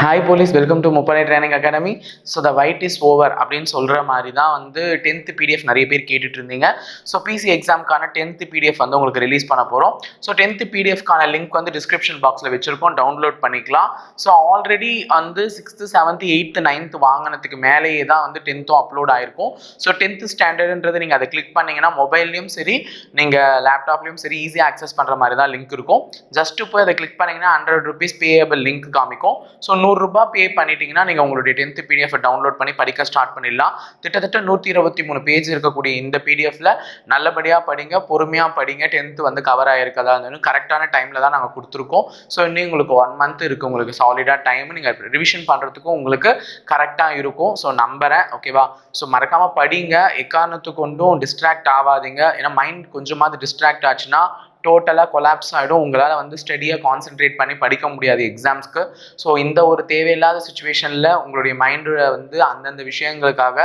Hi police welcome to முப்படை training academy so the wait is over அப்படின்னு சொல்கிற மாதிரி தான் வந்து டென்த்து பிடிஎஃப் நிறைய பேர் கேட்டுட்டு இருந்தீங்க ஸோ பிசி எக்ஸாம்க்கான டென்த்து பிடிஎஃப் வந்து உங்களுக்கு ரிலீஸ் பண்ண போகிறோம் ஸோ டென்த்து பிடிஎஃப்கான லிங்க் வந்து டிஸ்கிரிப்ஷன் பாக்ஸில் வச்சுருக்கோம். டவுன்லோட் பண்ணிக்கலாம். ஸோ ஆல்ரெடி வந்து சிக்ஸ்த்து செவன்த்து எயித்து நைன்த்து வாங்கினதுக்கு மேலேயே தான் வந்து டென்த்தும் அப்லோட் ஆயிருக்கும். ஸோ டென்த்து ஸ்டாண்டர்டுன்றது நீங்கள் அதை கிளிக் பண்ணிங்கன்னா மொபைல்லையும் சரி நீங்கள் லேப்டாப்லேயும் சரி ஈஸியாக ஆக்சஸ் பண்ணுற மாதிரி தான் லிங்க் இருக்கும். ஜஸ்ட்டு போய் அதை கிளிக் பண்ணிங்கன்னா ஹண்ட்ரட் ருபீஸ் பேயபிள் லிங்க் காமிக்கும். ஸோ நூறுரூபா பே பண்ணிட்டீங்கன்னா நீங்கள் உங்களுடைய டென்த்து பிடிஎஃப் டவுன்லோட் பண்ணி படிக்க ஸ்டார்ட் பண்ணிடலாம். கிட்டத்தட்ட நூற்றி இருபத்தி மூணு பேஜ் இருக்கக்கூடிய இந்த பிடிஎஃப்ல நல்லபடியாக படிங்க பொறுமையாக படிங்க. டென்த்து வந்து கவர் ஆகிருக்கதா இருந்தாலும் கரெக்டான டைமில் தான் நாங்கள் கொடுத்துருக்கோம். ஸோ இன்னும் உங்களுக்கு ஒன் மந்த் இருக்குது உங்களுக்கு சாலிடாக டைம் நீங்கள் ரிவிஷன் பண்ணுறதுக்கும் உங்களுக்கு கரெக்டாக இருக்கும். ஸோ நம்புகிறேன் ஓகேவா ஸோ மறக்காமல் படிங்க. எக்காரணத்து கொண்டும் டிஸ்ட்ராக்ட் ஆகாதீங்க. ஏன்னா மைண்ட் கொஞ்சமாவது டிஸ்ட்ராக்ட் ஆச்சுன்னா டோட்டலாக கொலாப்ஸ் ஆகிடும் உங்களால் வந்து ஸ்டடியாக கான்சென்ட்ரேட் பண்ணி படிக்க முடியாது எக்ஸாம்ஸ்க்கு ஸோ இந்த ஒரு தேவையில்லாத சுச்சுவேஷனில் உங்களுடைய மைண்டில் வந்து அந்தந்த விஷயங்களுக்காக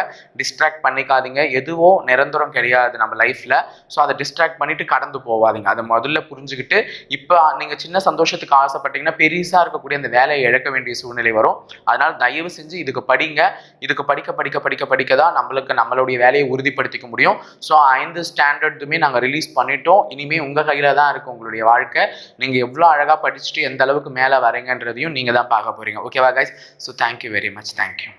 டிஸ்ட்ராக்ட் பண்ணிக்காதீங்க. எதுவோ நிரந்தரம் கிடையாது நம்ம லைஃப்பில் ஸோ அதை டிஸ்ட்ராக்ட் பண்ணிவிட்டு கடந்து போவாதீங்க அதை முதல்ல புரிஞ்சுக்கிட்டு இப்போ நீங்கள் சின்ன சந்தோஷத்துக்கு ஆசைப்பட்டீங்கன்னா பெருசாக இருக்கக்கூடிய அந்த வேலையை இழக்க வேண்டிய சூழ்நிலை வரும். அதனால் தயவு செஞ்சு இதுக்கு படிங்க. இதுக்கு படிக்க படிக்க படிக்க படிக்க தான் நம்மளுக்கு நம்மளுடைய வேலையை உறுதிப்படுத்திக்க முடியும். ஸோ ஐந்து ஸ்டாண்டர்டுமே நாங்கள் ரிலீஸ் பண்ணிட்டோம். இனிமேல் உங்கள் கையில் தான் இருக்கும் உங்களுடைய வாழ்க்கை. நீங்கள் எவ்வளோ அழகாக படிச்சுட்டு எந்த அளவுக்கு மேலே வரீங்கன்றதையும் நீங்கள் தான் பார்க்க போகிறீங்க ஓகேவா guys so thank you very much thank you